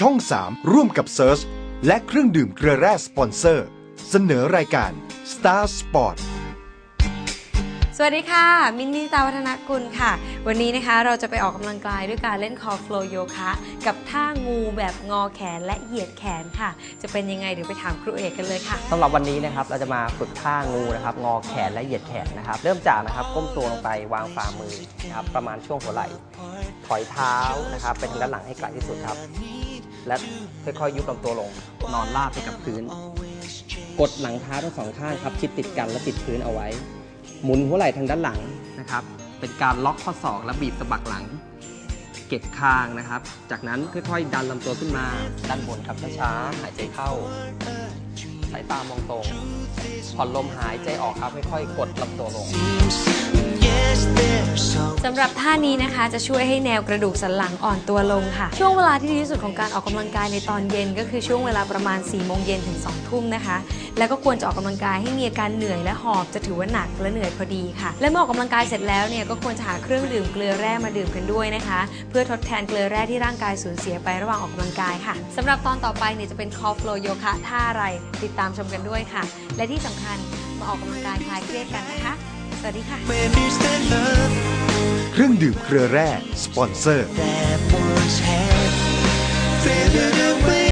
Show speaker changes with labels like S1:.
S1: ช่อง 3 ร่วมกับเซิร์ชและเครื่องดื่มเกลือแร่สปอนเซอร์ เสนอรายการ Star Sport
S2: สวัสดีค่ะ มินนี่ตาวัฒนกุลค่ะ วันนี้นะคะเราจะไปออกกำลังกายด้วยการเล่นคอฟล w โยคะกับท่างูแบบงอแขนและเหยียดแขนค่ะ จะเป็นยังไงเดี๋ยวไปถามครูเอกกันเลยค่ะ
S3: สำหรับวันนี้นะครับเราจะมาฝึกท่างูนะครับงอแขนและเหยียดแขนนะครับ เริ่มจากนะครับก้มตัวลงไปวางฝ่ามือนะครับประมาณช่วงหัวไหล่ ถอยเท้านะครับไปทางด้านหลังให้ไกลที่สุดครับ และค่อยๆยุบลำตัวลง นอนราบไปกับพื้น กดหลังเท้าทั้งสองข้างครับชิดติดกันและติดพื้นเอาไว้ หมุนหัวไหล่ทางด้านหลังนะครับ เป็นการล็อกข้อศอกและบีบสะบักหลัง เก็บคางนะครับ จากนั้นค่อยๆ ดันลำตัวขึ้นมาด้านบนครับช้าๆหายใจเข้า สายตามองตรงผ่อนลมหายใจออกครับค่อยๆกดลำตัวลง
S2: สำหรับท่านี้นะคะจะช่วยให้แนวกระดูกสันหลังอ่อนตัวลงค่ะ ช่วงเวลาที่ดีที่สุดของการออกกำลังกายในตอนเย็น ก็คือช่วงเวลาประมาณ4ี่โมงเย็นถึง2องทุ่มนะคะ แล้วก็ควรจะออกกำลังกายให้มีอาการเหนื่อยและหอบจะถือว่าหนักและเหนื่อยพอดีค่ะ และเมื่อออกกำลังกายเสร็จแล้วเนี่ยก็ควรจะหาเครื่องดื่มเกลือแร่มาดื่มกันด้วยนะคะ เพื่อทดแทนเกลือแร่ที่ร่างกายสูญเสียไประหว่างออกกำลังกายค่ะสำหรับตอนต่อไปเนี่ยจะเป็นคอฟลโยคะท่าอะไรติดตามชมกันด้วยค่ะ และที่สำคัญมาออกกำลังกายคลายเครียดกันนะคะ สวัสดีค่ะ
S1: เครื่องดื่มเกลือแร่ สปอนเซอร์
S4: that once had faded away.